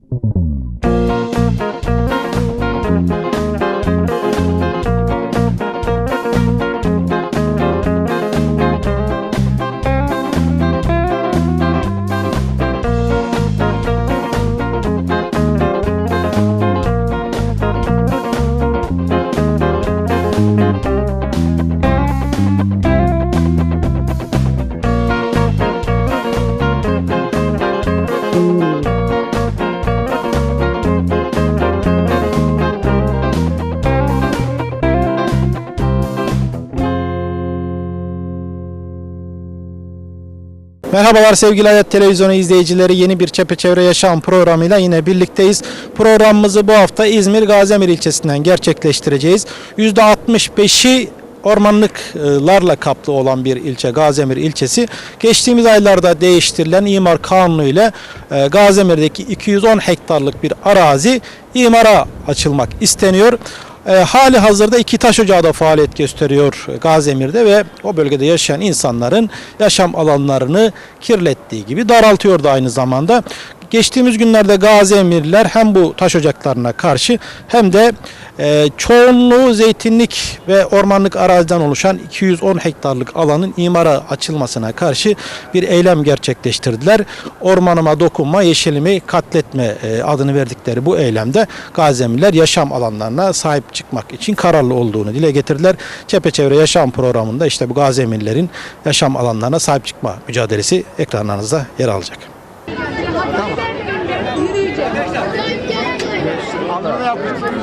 you. Merhabalar sevgili Hayat Televizyonu izleyicileri. Yeni bir Çepeçevre Yaşam programıyla yine birlikteyiz. Programımızı bu hafta İzmir Gazemir ilçesinden gerçekleştireceğiz. %65'i ormanlıklarla kaplı olan bir ilçe Gazemir ilçesi. Geçtiğimiz aylarda değiştirilen imar kanunu ile e, Gazemir'deki 210 hektarlık bir arazi imara açılmak isteniyor. E, hali hazırda iki taş ocağı da faaliyet gösteriyor Gazemir'de ve o bölgede yaşayan insanların yaşam alanlarını kirlettiği gibi daraltıyor da aynı zamanda. Geçtiğimiz günlerde Gazemirliler hem bu taş ocaklarına karşı hem de e, çoğunluğu zeytinlik ve ormanlık araziden oluşan 210 hektarlık alanın imara açılmasına karşı bir eylem gerçekleştirdiler. Ormanıma dokunma, yeşilimi katletme e, adını verdikleri bu eylemde Gazemirliler yaşam alanlarına sahip çıkmak için kararlı olduğunu dile getirdiler. Çepeçevre Yaşam programında işte bu Gazemirlilerin yaşam alanlarına sahip çıkma mücadelesi ekranlarınızda yer alacak. Alnına yapıştır.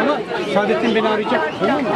Ama Saadettin beni arayacak. Tamam mı?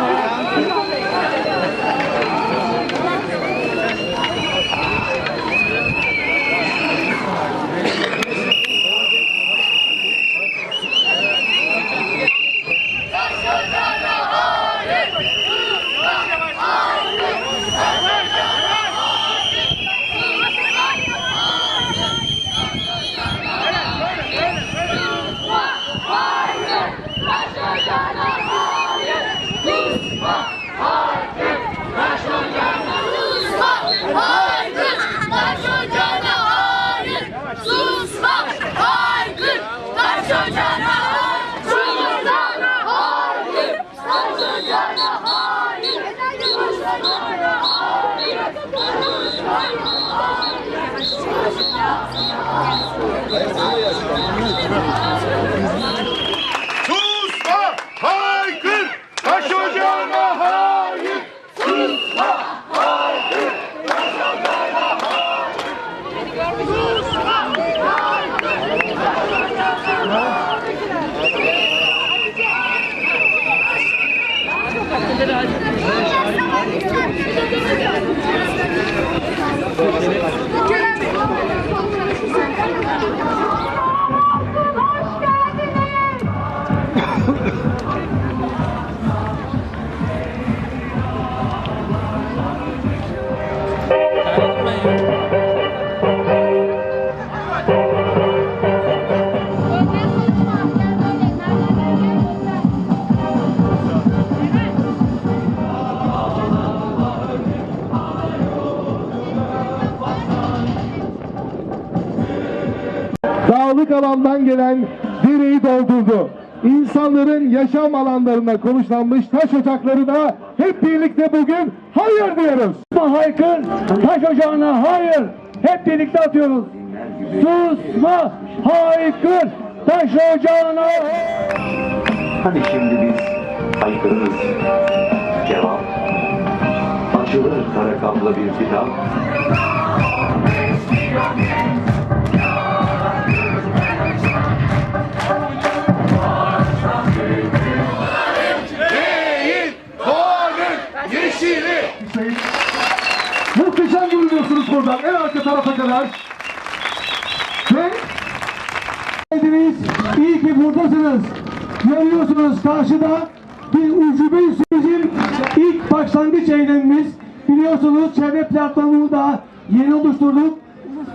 Dağlık alandan gelen direği doldurdu. İnsanların yaşam alanlarına konuşlanmış taş ocaklarına hep birlikte bugün hayır diyoruz. Haykır, taş ocağına hayır. Hep birlikte atıyoruz. Susma, haykır, taş ocağına hayır. Hani şimdi biz haykırırız. Cevap. Açılır kara kaplı bir kitap. Buradan. En arka tarafa kadar. Ve geldiniz. İyi ki buradasınız. Görüyorsunuz karşıda bir ucube bizim ilk başlangıç eylemimiz. Biliyorsunuz çevre platformunu da yeni oluşturduk.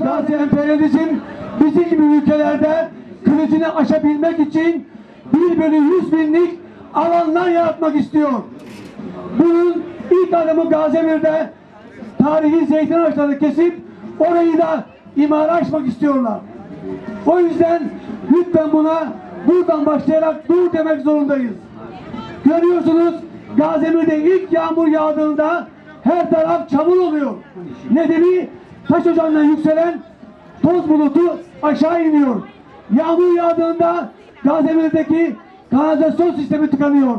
Gazi emperyalizm bizim gibi ülkelerde kılıcını aşabilmek için 1 bölü 100 binlik alanlar yaratmak istiyor. Bunun ilk adımı Gaziemir'de tarihi zeytin ağaçlarını kesip orayı da imara açmak istiyorlar. O yüzden lütfen buna buradan başlayarak dur demek zorundayız. Görüyorsunuz Gaziemir'de ilk yağmur yağdığında her taraf çamur oluyor. Nedeni taş ocağından yükselen toz bulutu aşağı iniyor. Yağmur yağdığında Gaziemir'deki kanalizasyon sistemi tıkanıyor.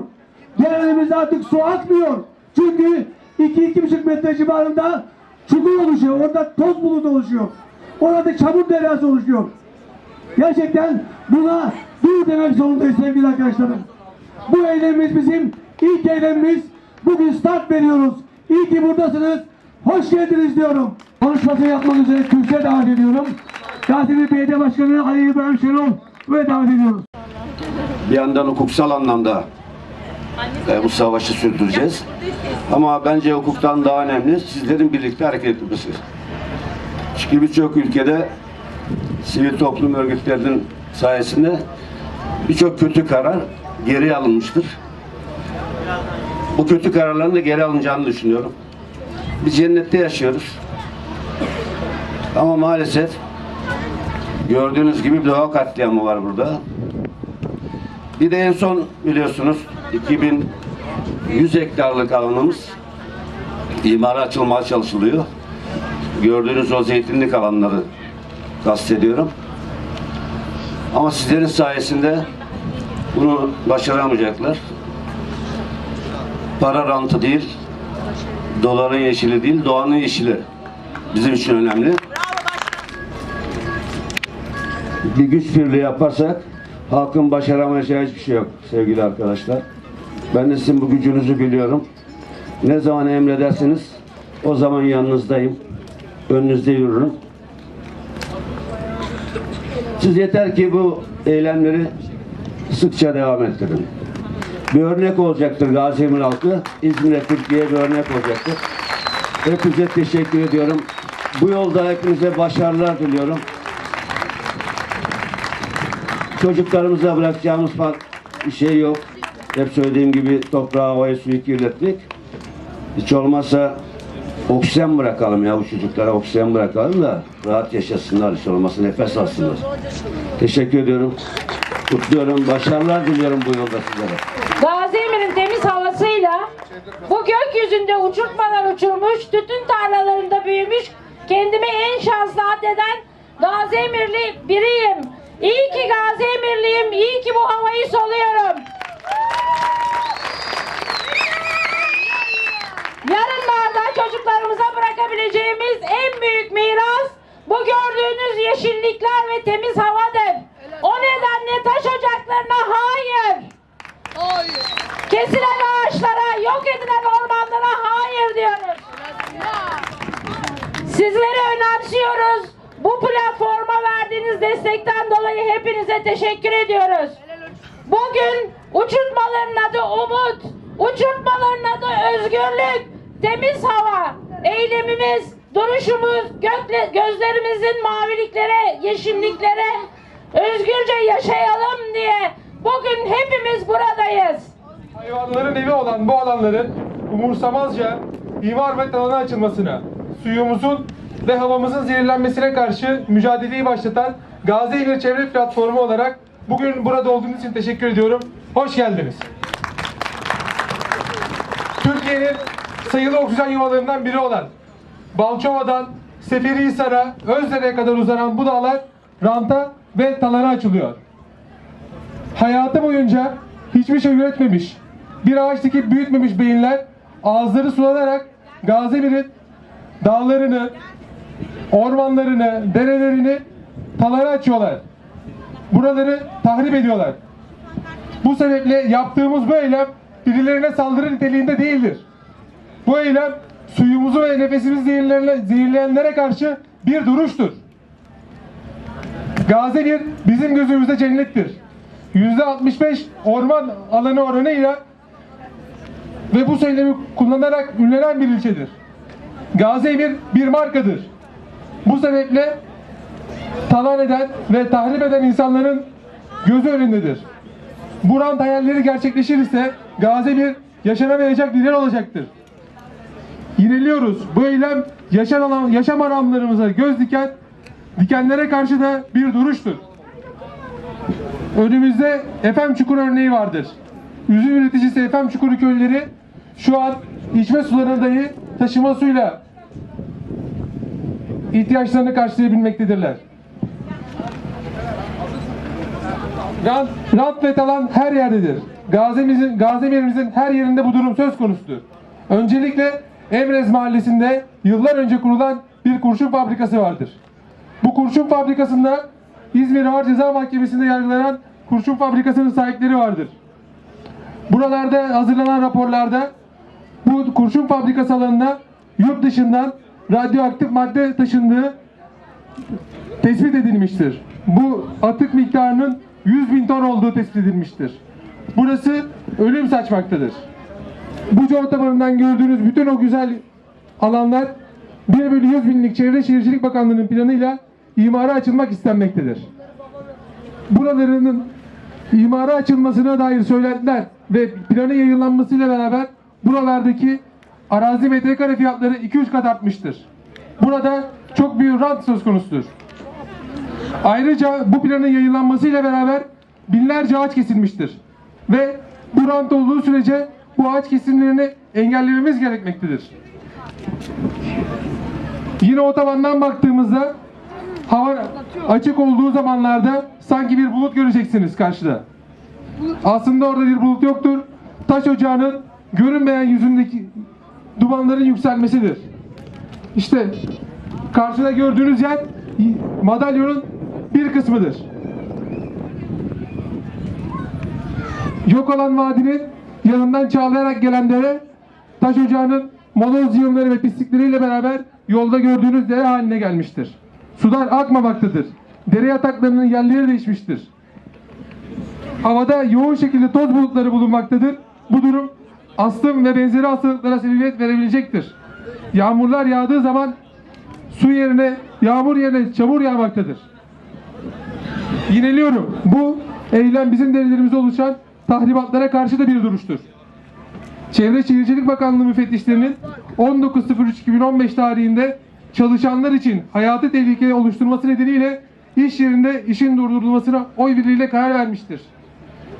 Genelimize artık su akmıyor. Çünkü 2-2,5 metre civarında çukur oluşuyor. Orada toz bulutu oluşuyor. Orada çamur deryası oluşuyor. Gerçekten buna dur demek zorundayız sevgili arkadaşlarım. Bu eylemimiz bizim ilk eylemimiz. Bugün start veriyoruz. İyi ki buradasınız. Hoş geldiniz diyorum. Konuşmasını yapmak üzere kürsüye davet ediyorum. Gaziantep Belediye Başkanı Ali İbrahim Şenol ve davet ediyoruz. bir yandan hukuksal anlamda e, bu savaşı sürdüreceğiz. Ama bence hukuktan daha önemli sizlerin birlikte hareket etmesi. Çünkü birçok ülkede sivil toplum örgütlerinin sayesinde birçok kötü karar geri alınmıştır. Bu kötü kararların da geri alınacağını düşünüyorum. Biz cennette yaşıyoruz. Ama maalesef gördüğünüz gibi bir doğa katliamı var burada. Bir de en son biliyorsunuz 2100 hektarlık alanımız imara açılmaya çalışılıyor. Gördüğünüz o zeytinlik alanları kastediyorum. Ama sizlerin sayesinde bunu başaramayacaklar. Para rantı değil, doların yeşili değil, doğanın yeşili bizim için önemli. bir güç birliği yaparsak halkın başaramayacağı hiçbir şey yok sevgili arkadaşlar. Ben de sizin bu gücünüzü biliyorum. Ne zaman emredersiniz o zaman yanınızdayım. Önünüzde yürürüm. Siz yeter ki bu eylemleri sıkça devam ettirin. Bir örnek olacaktır Gaziemir halkı. İzmir'e, Türkiye'ye bir örnek olacaktır. Hepinize teşekkür ediyorum. Bu yolda hepinize başarılar diliyorum. Çocuklarımıza bırakacağımız bir şey yok. Hep söylediğim gibi toprağı, havayı, suyu kirletmek. Hiç olmazsa oksijen bırakalım ya bu çocuklara oksijen bırakalım da rahat yaşasınlar hiç olmazsa nefes alsınlar. Teşekkür ediyorum. Kutluyorum. Başarılar diliyorum bu yolda sizlere. Gaziemir'in temiz havasıyla bu gökyüzünde uçurtmalar uçurmuş, tütün tarlalarında büyümüş, kendimi en şanslı addeden Gaziemirli biriyim. İyi ki Gaziemirliyim, iyi ki bu havayı soluyorum. Yarınlarda çocuklarımıza bırakabileceğimiz en büyük miras bu gördüğünüz yeşillikler ve temiz havadır. O nedenle taş ocaklarına hayır. Kesilen ağaçlara, yok edilen ormanlara hayır diyoruz. Sizleri önemsiyoruz. Bu platforma verdiğiniz destekten dolayı hepinize teşekkür ediyoruz. Bugün uçurtmaların adı umut, uçurtmaların adı özgürlük, temiz hava, eylemimiz, duruşumuz, gökle- gözlerimizin maviliklere, yeşilliklere, özgürce yaşayalım diye bugün hepimiz buradayız. Hayvanların evi olan bu alanların umursamazca imar ve alana açılmasına, suyumuzun ve havamızın zehirlenmesine karşı mücadeleyi başlatan Gazi Emir Çevre Platformu olarak bugün burada olduğunuz için teşekkür ediyorum. Hoş geldiniz. Türkiye'nin sayılı oksijen yuvalarından biri olan Balçova'dan Seferihisar'a, Özdere'ye kadar uzanan bu dağlar ranta ve talana açılıyor hayatı boyunca hiçbir şey üretmemiş, bir ağaç dikip büyütmemiş beyinler ağızları sulanarak Gazemir'in dağlarını, ormanlarını, derelerini talara açıyorlar. Buraları tahrip ediyorlar. Bu sebeple yaptığımız bu eylem birilerine saldırı niteliğinde değildir. Bu eylem suyumuzu ve nefesimizi zehirleyenlere, karşı bir duruştur. Gazi bizim gözümüzde cennettir. %65 orman alanı oranıyla ve bu söylemi kullanarak ünlenen bir ilçedir. Gazi Emir bir markadır. Bu sebeple talan eden ve tahrip eden insanların gözü önündedir. Bu rant hayalleri gerçekleşirse Gazi bir yaşanamayacak bir yer olacaktır. Yineliyoruz. Bu eylem yaşam, alan, yaşam alanlarımıza göz diken, dikenlere karşı da bir duruştur. Önümüzde Efem Çukur örneği vardır. Üzüm üreticisi Efem Çukuru köyleri şu an içme sularını dahi taşıma suyla ihtiyaçlarını karşılayabilmektedirler. Rant, rant ve talan her yerdedir. Gazimizin, Gazimirimizin her yerinde bu durum söz konusudur. Öncelikle Emrez Mahallesi'nde yıllar önce kurulan bir kurşun fabrikası vardır. Bu kurşun fabrikasında İzmir Ağır Ceza Mahkemesi'nde yargılanan kurşun fabrikasının sahipleri vardır. Buralarda hazırlanan raporlarda bu kurşun fabrikası alanına yurt dışından radyoaktif madde taşındığı tespit edilmiştir. Bu atık miktarının 100 bin ton olduğu tespit edilmiştir. Burası ölüm saçmaktadır. Buca otobanından gördüğünüz bütün o güzel alanlar 1 bölü 100 binlik Çevre Şehircilik Bakanlığı'nın planıyla imara açılmak istenmektedir. Buralarının imara açılmasına dair söylentiler ve planı yayınlanmasıyla beraber buralardaki arazi metrekare fiyatları 2-3 kat artmıştır. Burada çok büyük rant söz konusudur. Ayrıca bu planın yayınlanmasıyla beraber binlerce ağaç kesilmiştir. Ve bu rant olduğu sürece bu ağaç kesimlerini engellememiz gerekmektedir. Yine otobandan baktığımızda hava açık olduğu zamanlarda sanki bir bulut göreceksiniz karşıda. Aslında orada bir bulut yoktur. Taş ocağının görünmeyen yüzündeki dumanların yükselmesidir. İşte karşıda gördüğünüz yer madalyonun bir kısmıdır. Yok olan vadinin yanından çağlayarak gelen dere taş ocağının moloz yığınları ve pislikleriyle beraber yolda gördüğünüz dere haline gelmiştir. Sular akmamaktadır. Dere yataklarının yerleri değişmiştir. Havada yoğun şekilde toz bulutları bulunmaktadır. Bu durum astım ve benzeri hastalıklara sebebiyet verebilecektir. Yağmurlar yağdığı zaman su yerine, yağmur yerine çamur yağmaktadır. Yineliyorum. Bu eylem bizim devletlerimizde oluşan tahribatlara karşı da bir duruştur. Çevre Şehircilik Bakanlığı müfettişlerinin 19.03.2015 tarihinde çalışanlar için hayatı tehlikeli oluşturması nedeniyle iş yerinde işin durdurulmasına oy birliğiyle karar vermiştir.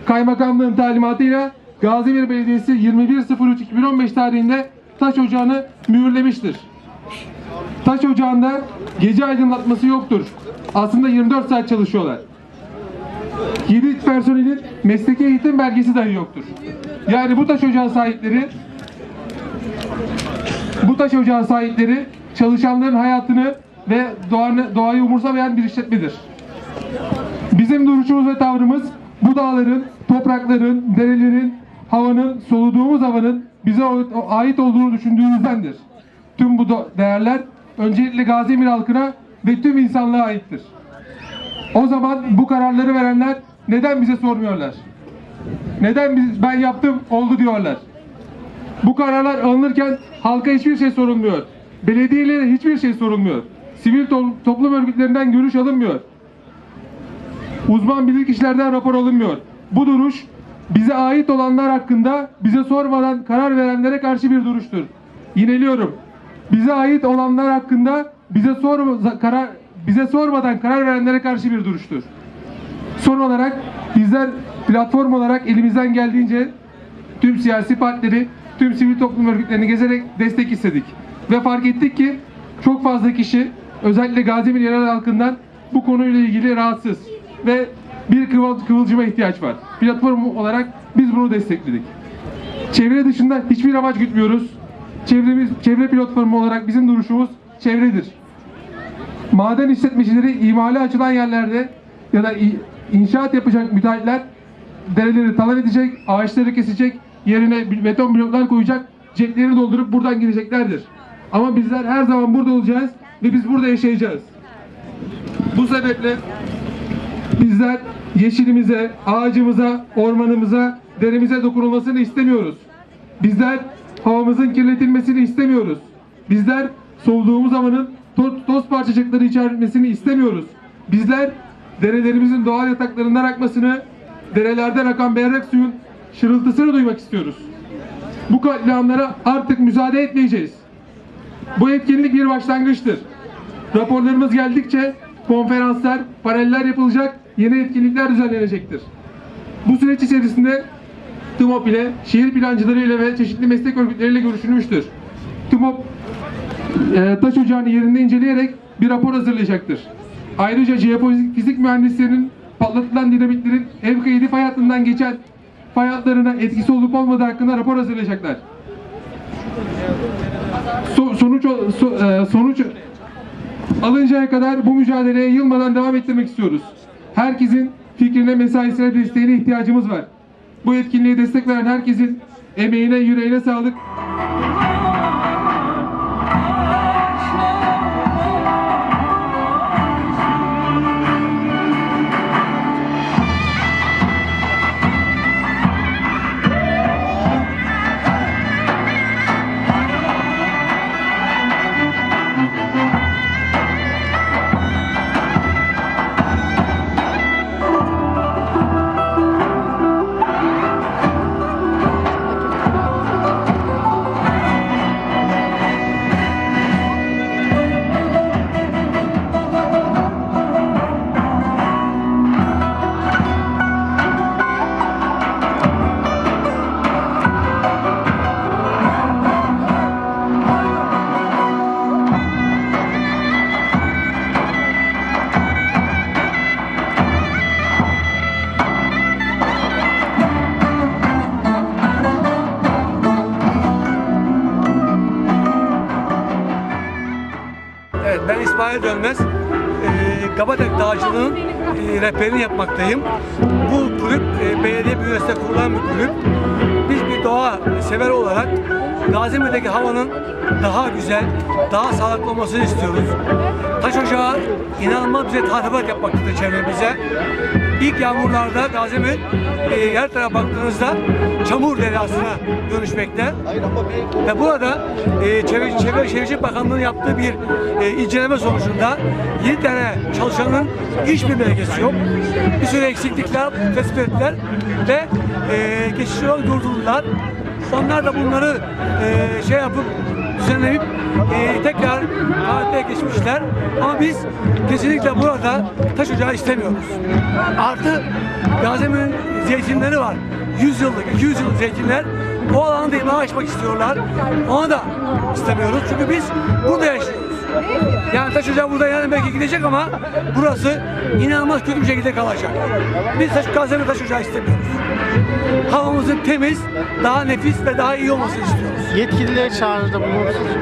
Kaymakamlığın talimatıyla Gaziemir Belediyesi 21.03.2015 tarihinde taş ocağını mühürlemiştir. Taş ocağında gece aydınlatması yoktur. Aslında 24 saat çalışıyorlar. 7 personelin mesleki eğitim belgesi dahi yoktur. Yani bu taş ocağı sahipleri bu taş ocağı sahipleri çalışanların hayatını ve doğanı, doğayı umursamayan bir işletmedir. Bizim duruşumuz ve tavrımız bu dağların, toprakların, derelerin, havanın, soluduğumuz havanın bize ait olduğunu düşündüğümüzdendir. Tüm bu değerler öncelikle Gaziemir halkına ve tüm insanlığa aittir. O zaman bu kararları verenler neden bize sormuyorlar? Neden biz ben yaptım oldu diyorlar? Bu kararlar alınırken halka hiçbir şey sorulmuyor. Belediyelere hiçbir şey sorulmuyor. Sivil to- toplum örgütlerinden görüş alınmıyor. Uzman bilirkişilerden rapor alınmıyor. Bu duruş bize ait olanlar hakkında bize sormadan karar verenlere karşı bir duruştur. Yineliyorum. Bize ait olanlar hakkında bize sor karar bize sormadan karar verenlere karşı bir duruştur. Son olarak bizler platform olarak elimizden geldiğince tüm siyasi partileri, tüm sivil toplum örgütlerini gezerek destek istedik. Ve fark ettik ki çok fazla kişi özellikle Gaziemir yerel halkından bu konuyla ilgili rahatsız ve bir kıvıl, kıvılcıma ihtiyaç var. Platform olarak biz bunu destekledik. Çevre dışında hiçbir amaç gütmüyoruz. Çevremiz, çevre platformu olarak bizim duruşumuz çevredir. Maden işletmecileri imale açılan yerlerde ya da inşaat yapacak müteahhitler dereleri talan edecek, ağaçları kesecek, yerine beton bloklar koyacak, ceplerini doldurup buradan gideceklerdir. Ama bizler her zaman burada olacağız ve biz burada yaşayacağız. Bu sebeple bizler yeşilimize, ağacımıza, ormanımıza, deremize dokunulmasını istemiyoruz. Bizler havamızın kirletilmesini istemiyoruz. Bizler soluduğumuz havanın toz, parçacıkları içermesini istemiyoruz. Bizler derelerimizin doğal yataklarından akmasını, derelerden akan berrak suyun şırıltısını duymak istiyoruz. Bu katliamlara artık müsaade etmeyeceğiz. Bu etkinlik bir başlangıçtır. Raporlarımız geldikçe konferanslar, paneller yapılacak, yeni etkinlikler düzenlenecektir. Bu süreç içerisinde TMOP ile, şehir plancıları ile ve çeşitli meslek örgütleriyle görüşülmüştür. TMOP e, taş ocağını yerinde inceleyerek bir rapor hazırlayacaktır. Ayrıca jeofizik fizik mühendislerinin patlatılan dinamitlerin ev kaydı fay hattından geçen fay hatlarına etkisi olup olmadığı hakkında rapor hazırlayacaklar. So- sonuç so- e, sonuç alıncaya kadar bu mücadeleye yılmadan devam ettirmek istiyoruz. Herkesin fikrine, mesaisine, desteğine ihtiyacımız var. Bu etkinliğe destek veren herkesin emeğine, yüreğine sağlık. Dağcılığı'nın e, rehberini yapmaktayım. Bu kulüp e, belediye bünyesinde kurulan bir kulüp. Biz bir doğa sever olarak Gaziantep'teki havanın daha güzel, daha sağlıklı olmasını istiyoruz. Taş Ocağı inanılmaz bize tahribat yapmaktadır çevremize. İlk yağmurlarda Gaziantep e, her tarafa baktığınızda çamur deryasına dönüşmekte. Ve burada e, Çevre, Çevre Şehircilik Bakanlığı'nın yaptığı bir e, inceleme sonucunda 7 tane çalışanın iş bir belgesi yok. Bir sürü eksiklikler tespit ettiler ve e, geçici olarak durdurdular. Onlar da bunları e, şey yapıp düzenleyip e, tekrar faaliyete geçmişler. Ama biz kesinlikle burada taş ocağı istemiyoruz. Artı Gaziantep'in zeytinleri var. 100 yıllık, 200 yıllık zeytinler. O alanı da imha açmak istiyorlar. Onu da istemiyoruz. Çünkü biz burada yaşıyoruz. Yani taş ocağı burada yani belki gidecek ama burası inanılmaz kötü bir şekilde kalacak. Biz taş, Gaziantep taş ocağı istemiyoruz. Havamızın temiz, daha nefis ve daha iyi olmasını istiyoruz. Yetkilileri çağrıda bulunursunuz.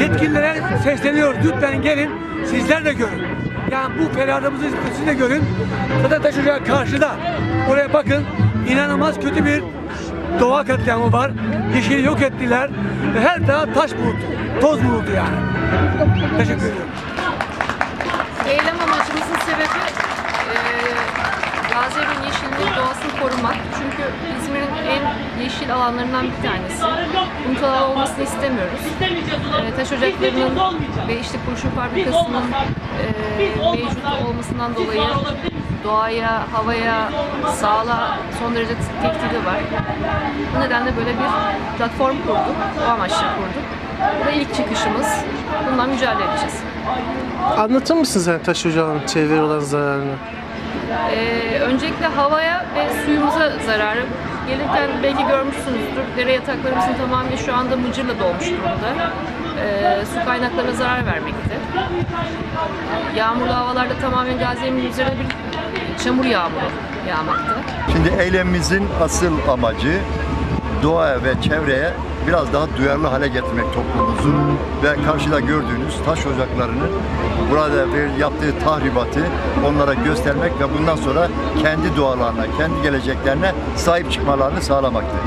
Yetkililere sesleniyoruz. Lütfen gelin sizler de görün. Yani bu feryadımızı siz de görün. Zaten taş ocağı karşıda. Oraya bakın. İnanılmaz kötü bir doğa katliamı var. Yeşili yok ettiler. Ve her taraf taş bulutu. Toz bulutu yani. Teşekkür ediyorum. Eylem amacımızın sebebi Gaziantep'in yeşilliğini, doğasını korumak. Çünkü İzmir'in en yeşil alanlarından bir tanesi. Unutalar olmasını istemiyoruz. Eee taş ocaklarının ve işte kurşun fabrikasının eee, mevcut olmasından dolayı doğaya, havaya, sağlığa son derece tehdidi var. Bu nedenle böyle bir platform kurduk, o amaçla kurduk. Bu da ilk çıkışımız. Bundan mücadele edeceğiz. Anlatır mısın sen taş ocağının çevreye olan zararını? Ee, öncelikle havaya ve suyumuza zararı. Gelirken belki görmüşsünüzdür. Dere yataklarımızın tamamı şu anda mıcırla dolmuş durumda. Ee, su kaynaklarına zarar vermekte. Yağmurlu havalarda tamamen Gaziantep'in üzerine bir çamur yağmuru yağmakta. Şimdi eylemimizin asıl amacı doğaya ve çevreye biraz daha duyarlı hale getirmek toplumumuzu ve karşıda gördüğünüz taş ocaklarının burada ver- yaptığı tahribatı onlara göstermek ve bundan sonra kendi doğalarına, kendi geleceklerine sahip çıkmalarını sağlamaktır.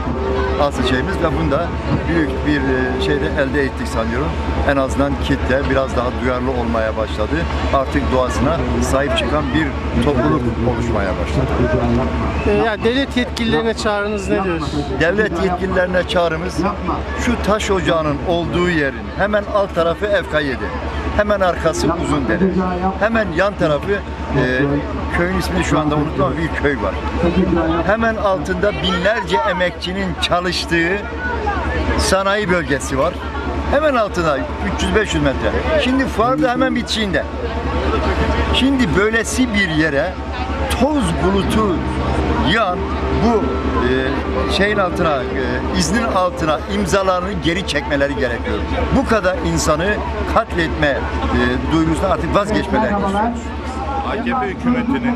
Asıl şeyimiz ve bunda büyük bir e, şeyde elde ettik sanıyorum. En azından kitle biraz daha duyarlı olmaya başladı. Artık doğasına sahip çıkan bir topluluk oluşmaya başladı. Ee, ya devlet yetkililerine çağrınız nedir? Devlet yetkililerine çağrımız şu taş ocağının olduğu yerin hemen alt tarafı FK7. Hemen arkası Uzundere. Hemen yan tarafı e, köyün ismini şu anda unuttum bir köy var. Hemen altında binlerce emekçinin çalıştığı sanayi bölgesi var. Hemen altında 300-500 metre. Şimdi fuar da hemen bitişiğinde. Şimdi böylesi bir yere toz bulutu yağan bu e, şeyin altına, e, iznin altına imzalarını geri çekmeleri gerekiyor. Bu kadar insanı katletme e, duygusundan artık vazgeçmelerini istiyoruz. AKP hükümetinin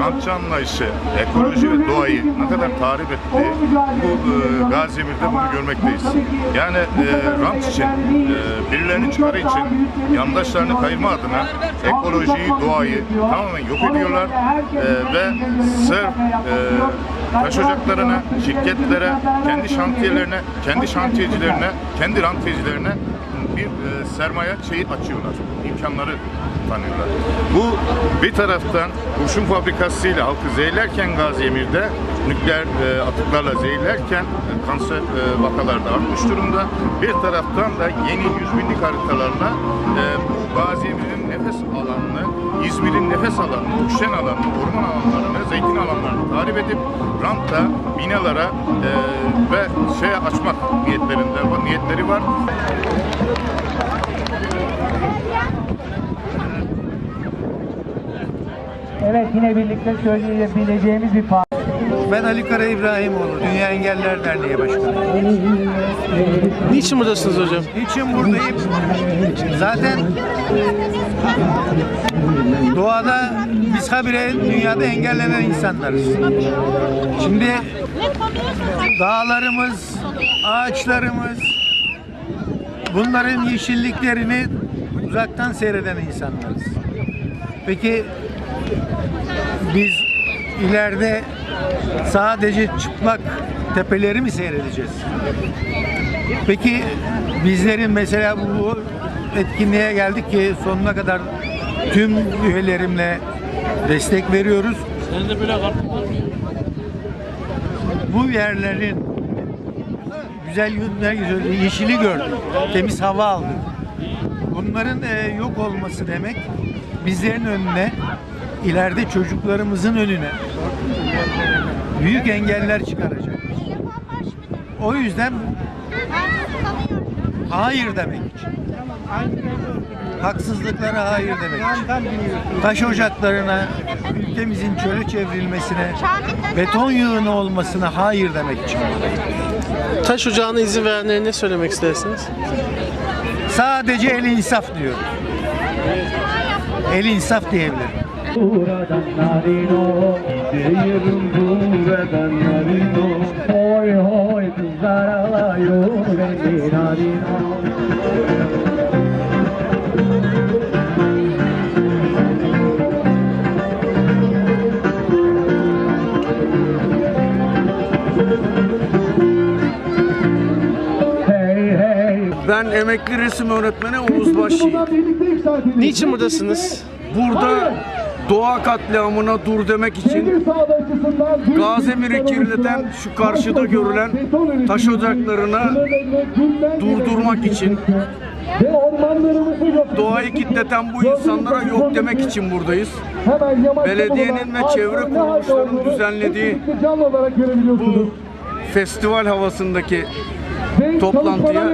rantçı anlayışı, ekoloji ve doğayı ne kadar tahrip ettiği bu e, Gaziemir'de bunu görmekteyiz. Yani e, rant için, e, birilerinin çıkarı için yandaşlarını kayırma adına ekolojiyi, doğayı tamamen yok ediyorlar E, ve sırf e, taş ocaklarına, şirketlere, kendi şantiyelerine, kendi şantiyecilerine, kendi rantiyecilerine bir e, sermaye şeyi açıyorlar, imkanları tanıyorlar. Bu bir taraftan kurşun fabrikasıyla halkı zehirlerken Gaziemir'de nükleer e, atıklarla zehirlerken e, kanser e, vakaları da artmış durumda. Bir taraftan da yeni yüz binlik haritalarla e, bu Gaziemir'in nefes alanını, İzmir'in nefes alanını, oksijen alanını, orman alanlarını, zeytin alanlarını tahrip edip ranta, binalara e, ve şeye açmak niyetlerinde niyetleri var. Evet yine birlikte söyleyebileceğimiz bir parti. Ben Ali Kara İbrahimoğlu, Dünya Engeller Derneği Başkanı. Niçin buradasınız hocam? Niçin buradayım? Zaten doğada biz habire dünyada engellenen insanlarız. Şimdi dağlarımız, ağaçlarımız, bunların yeşilliklerini uzaktan seyreden insanlarız. Peki biz ileride sadece çıplak tepeleri mi seyredeceğiz? Peki bizlerin mesela bu, etkinliğe geldik ki sonuna kadar tüm üyelerimle destek veriyoruz. Bu yerlerin güzel yönler güzel, yeşili gördük, temiz hava aldık. Bunların e, yok olması demek bizlerin önüne, ileride çocuklarımızın önüne büyük engeller çıkaracak. O yüzden hayır demek için. Haksızlıklara hayır demek için. Taş ocaklarına, ülkemizin çöle çevrilmesine, beton yığını olmasına hayır demek için. Taş ocağına izin verenlere ne söylemek istersiniz? Sadece el insaf diyor. El insaf diyebilirim. Buradan narino, gidiyorum buradan narino. Hoy hoy kızlar alıyor beni hey. Ben emekli resim öğretmeni Oğuz Başyiğit. Niçin buradasınız? Burada doğa katliamına dur demek için Gazemir'i kirleten şu karşıda görülen taş ocaklarını durdurmak için doğayı kitleten bu insanlara yok demek için buradayız. Belediyenin ve çevre kuruluşlarının düzenlediği bu festival havasındaki toplantıya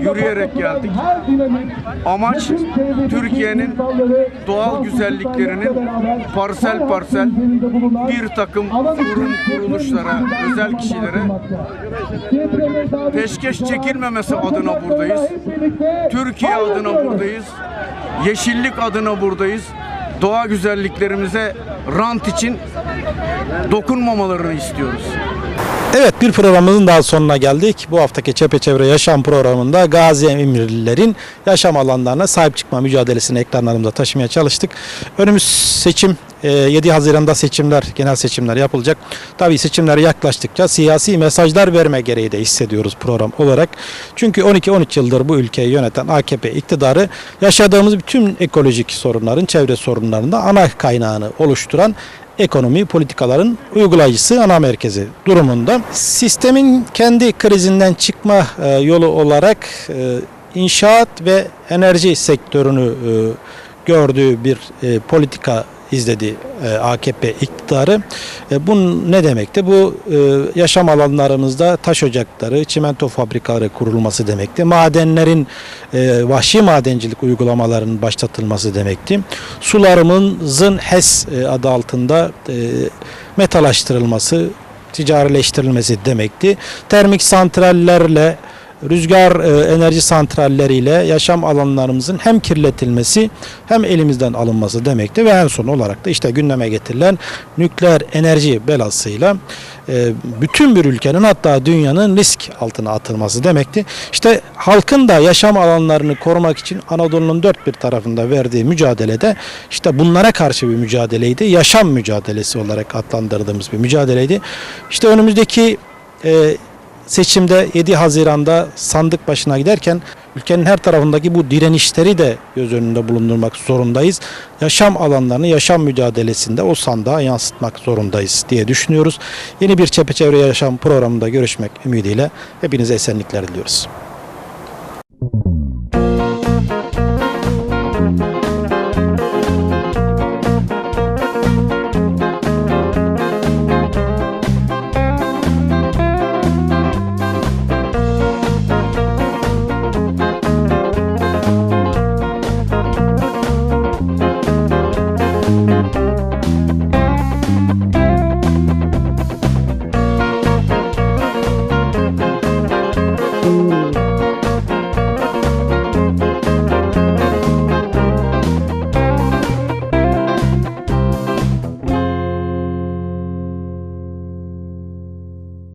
yürüyerek geldik. Amaç Türkiye'nin doğal güzelliklerinin parsel parsel bir takım kurum kuruluşlara, özel kişilere peşkeş çekilmemesi adına buradayız. Türkiye adına buradayız. Yeşillik adına buradayız. Doğa güzelliklerimize rant için dokunmamalarını istiyoruz. Evet bir programımızın daha sonuna geldik. Bu haftaki Çepeçevre Yaşam programında Gazi Emirlilerin yaşam alanlarına sahip çıkma mücadelesini ekranlarımıza taşımaya çalıştık. Önümüz seçim e, 7 Haziran'da seçimler, genel seçimler yapılacak. Tabii seçimler yaklaştıkça siyasi mesajlar verme gereği de hissediyoruz program olarak. Çünkü 12-13 yıldır bu ülkeyi yöneten AKP iktidarı yaşadığımız bütün ekolojik sorunların, çevre sorunlarında ana kaynağını oluşturan ekonomi politikaların uygulayıcısı ana merkezi durumunda. Sistemin kendi krizinden çıkma e, yolu olarak e, inşaat ve enerji sektörünü e, gördüğü bir politika izledi e, AKP iktidarı. E, bu ne demekti? Bu e, yaşam alanlarımızda taş ocakları, çimento fabrikaları kurulması demekti. Madenlerin vahşi madencilik uygulamalarının başlatılması demekti. Sularımızın HES adı altında metalaştırılması, ticarileştirilmesi demekti. Termik santrallerle rüzgar e, enerji santralleriyle yaşam alanlarımızın hem kirletilmesi hem elimizden alınması demekti ve en son olarak da işte gündeme getirilen nükleer enerji belasıyla e, bütün bir ülkenin hatta dünyanın risk altına atılması demekti. İşte halkın da yaşam alanlarını korumak için Anadolu'nun dört bir tarafında verdiği mücadelede işte bunlara karşı bir mücadeleydi. Yaşam mücadelesi olarak adlandırdığımız bir mücadeleydi. İşte önümüzdeki e, seçimde 7 Haziran'da sandık başına giderken ülkenin her tarafındaki bu direnişleri de göz önünde bulundurmak zorundayız. Yaşam alanlarını yaşam mücadelesinde o sandığa yansıtmak zorundayız diye düşünüyoruz. Yeni bir Çepeçevre Yaşam programında görüşmek ümidiyle hepinize esenlikler diliyoruz.